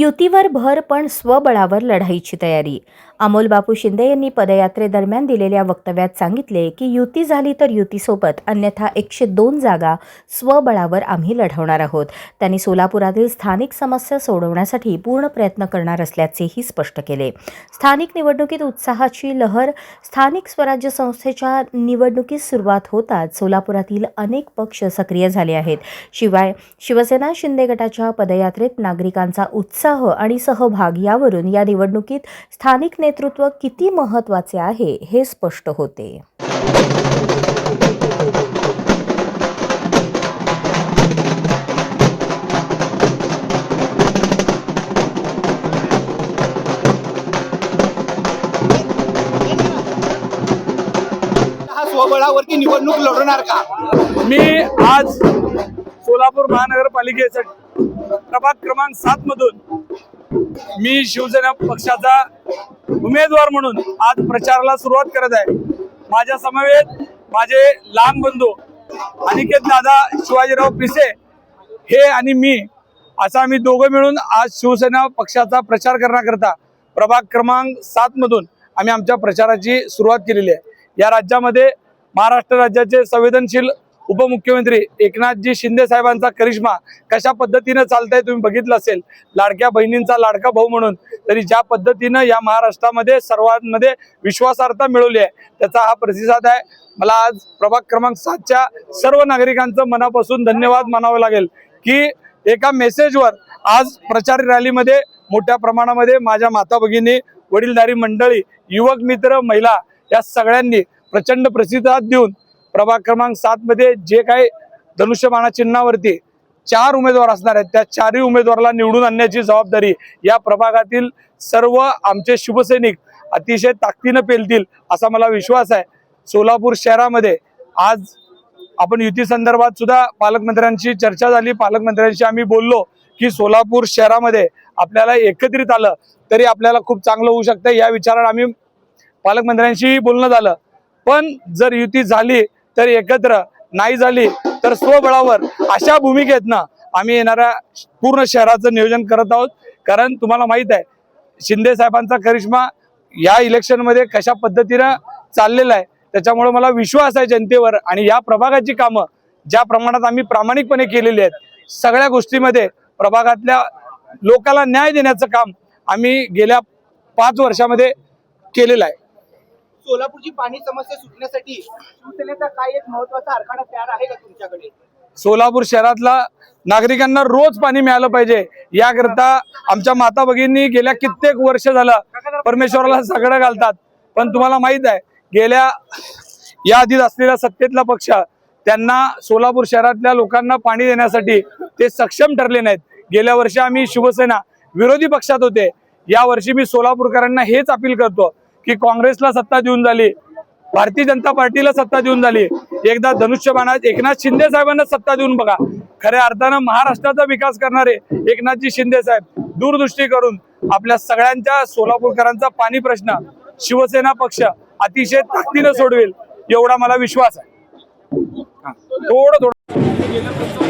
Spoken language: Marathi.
युतीवर भर पण स्वबळावर लढाईची तयारी. अमोल बापू शिंदे यांनी पदयात्रेदरम्यान दिलेल्या वक्तव्यात सांगितले की युती झाली तर युतीसोबत अन्यथा एकशे दोन जागा स्वबळावर आम्ही लढवणार आहोत. त्यांनी सोलापुरातील स्थानिक समस्या सोडवण्यासाठी पूर्ण प्रयत्न करणार असल्याचेही स्पष्ट केले. स्थानिक निवडणुकीत उत्साहाची लहर स्थानिक स्वराज्य संस्थेच्या निवडणुकीस सुरुवात होताच सोलापुरातील अनेक पक्ष सक्रिय झाले आहेत. शिवाय शिवसेना शिंदे गटाच्या पदयात्रेत नागरिकांचा उत्साह आणि सहभाग यावरून या निवडणुकीत स्थानिक नेतृत्व किती महत्त्वाचे आहे हे स्पष्ट होते. हा स्वबळावरती निवडणूक लढवणार का? मी आज सोलापूर महानगरपालिकेसाठी प्रभाग क्रमांक सात मधून मी शिवसेना पक्षाचा उमेदवार म्हणून आज प्रचाराला सुरुवात करत आहे. माझ्या समवेत माझे लहान बंधू अनिकेत दादा शिवाजीराव पिसे हे आणि मी असा आम्ही दोघं मिळून आज शिवसेना पक्षाचा प्रचार करण्याकरता प्रभाग क्रमांक सात मधून आम्ही आमच्या प्रचाराची सुरुवात केलेली आहे. या राज्यामध्ये महाराष्ट्र राज्याचे संवेदनशील उपमुख्यमंत्री एकनाथजी शिंदे साहेबांचा करिश्मा कशा पद्धतीनं चालतंय तुम्ही बघितलं असेल. लाडक्या बहिणींचा लाडका भाऊ म्हणून. तरी ज्या पद्धतीनं या महाराष्ट्रामध्ये सर्वांमध्ये विश्वासार्हता मिळवली आहे त्याचा हा प्रतिसाद आहे. मला आज प्रभाग क्रमांक सातच्या सर्व नागरिकांचं मनापासून धन्यवाद मानावं लागेल की एका मेसेजवर आज प्रचार रॅलीमध्ये मोठ्या प्रमाणामध्ये माझ्या माता भगिनी वडीलधारी मंडळी युवक मित्र महिला या सगळ्यांनी प्रचंड प्रतिसाद देऊन प्रभाग क्रमांक सात मध्ये जे काही धनुष्यबाणा चिन्हावरती चार उमेदवार असणार आहेत त्या चारही उमेदवाराला निवडून आणण्याची जबाबदारी या प्रभागातील सर्व आमचे शिवसैनिक अतिशय ताकदीनं पेलतील असा मला विश्वास आहे. सोलापूर शहरामध्ये आज आपण युती संदर्भात सुद्धा पालकमंत्र्यांशी चर्चा झाली. पालकमंत्र्यांशी आम्ही बोललो की सोलापूर शहरामध्ये आपल्याला एकत्रित आलं तरी आपल्याला खूप चांगलं होऊ शकतं. या विचारानं आम्ही पालकमंत्र्यांशीही बोलणं झालं. पण जर युती झाली तर एकत्र नाही झाली तर स्वबळावर अशा भूमिकेतनं आम्ही येणाऱ्या पूर्ण शहराचं नियोजन करत आहोत. कारण तुम्हाला माहीत आहे शिंदे साहेबांचा करिश्मा या इलेक्शनमध्ये कशा पद्धतीनं चाललेला आहे त्याच्यामुळे मला विश्वास आहे जनतेवर. आणि या प्रभागाची कामं ज्या प्रमाणात आम्ही प्रामाणिकपणे केलेली आहेत सगळ्या गोष्टीमध्ये प्रभागातल्या लोकाला न्याय देण्याचं काम आम्ही गेल्या पाच वर्षामध्ये केलेलं आहे. सोलापूरची पाणी समस्या सुटण्यासाठी शिवसेनेचा काय एक महत्त्वाचा आराखडा तयार आहे का तुमच्याकडे? सोलापूर शहरातला नागरिकांना रोज पाणी मिळालं पाहिजे. याकरता आमच्या माता भगिनी गेल्या कित्येक वर्ष झालं परमेश्वराला सगळं घालतात. पण तुम्हाला माहीत आहे गेल्या या आधीच असलेला सत्तेतला पक्ष त्यांना सोलापूर शहरातल्या लोकांना पाणी देण्यासाठी ते सक्षम ठरले नाहीत. गेल्या वर्षी आम्ही शिवसेना विरोधी पक्षात होते. या वर्षी मी सोलापूरकरांना हेच अपील करतो की काँग्रेसला सत्ता देऊन झाली. भारतीय जनता पार्टीला सत्ता देऊन झाली. एकदा धनुष्यबाणा एकनाथ शिंदे साहेबांना सत्ता देऊन बघा. खऱ्या अर्थानं महाराष्ट्राचा विकास करणारे एकनाथजी शिंदे साहेब दूरदृष्टी करून आपल्या सगळ्यांच्या सोलापूरकरांचा पाणी प्रश्न शिवसेना पक्ष अतिशय ताकदीनं सोडवेल एवढा मला विश्वास आहे. थोडं थोडं.